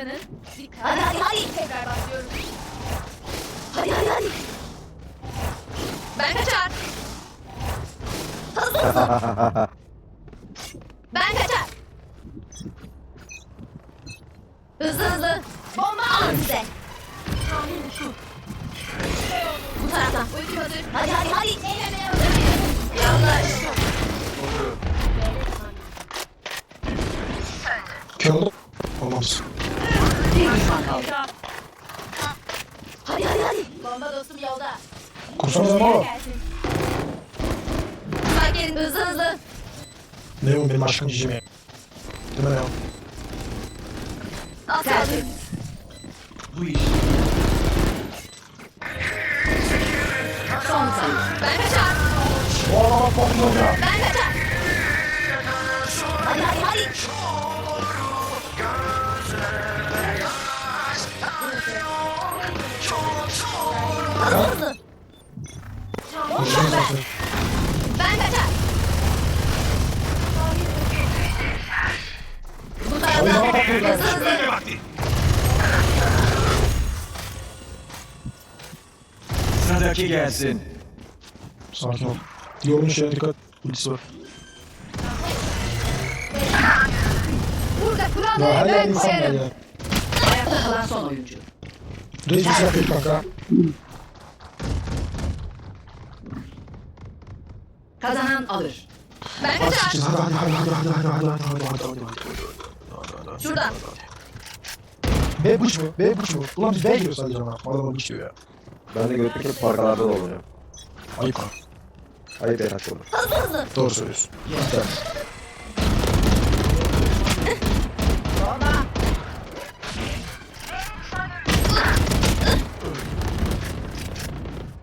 Odaklanın. Dikkat. Hadi hadi hadi. Tekrar başlıyorum. Hadi hadi hadi. Ben kaçar. Hızlı. Ben kaçar. Hızlı hızlı. Bomba Alın size. Bu taraftan. Ultim hazır. Hadi hadi hadi. Eğlenmeye hazır. Yanlış. Oldu. Olmaz. Hadi hadi hadi. Bomba dostum yolda. Kursanız o. Gelsin. Sakin hızlı hızlı. Ne o benim aşkım cicime. Değil mi ya? At hadi. Son sayı. Ben kaçar. O adama patladı ya. Ben kaçar. Hızlı zaten. Ben kaçar. Bu taraftan. Hızlı hızlı. Sıradaki gelsin. Sakin ol. Diyorum şeye dikkat. Ultisi var. Burada Ya kuralları ben insan var koyarım. ya. Ayakta kalan son oyuncu. Reis bir değil kanka. Kazanan alır. Ben de Şuradan. B buç mu? B buç mu? Ulan biz B gidiyoruz sadece ama. Adam buç diyor ya. Ben de gördük hep parkalarda dolanıyor. Ayıp ha. Ayıp Erhat Doğru söylüyorsun. Yes.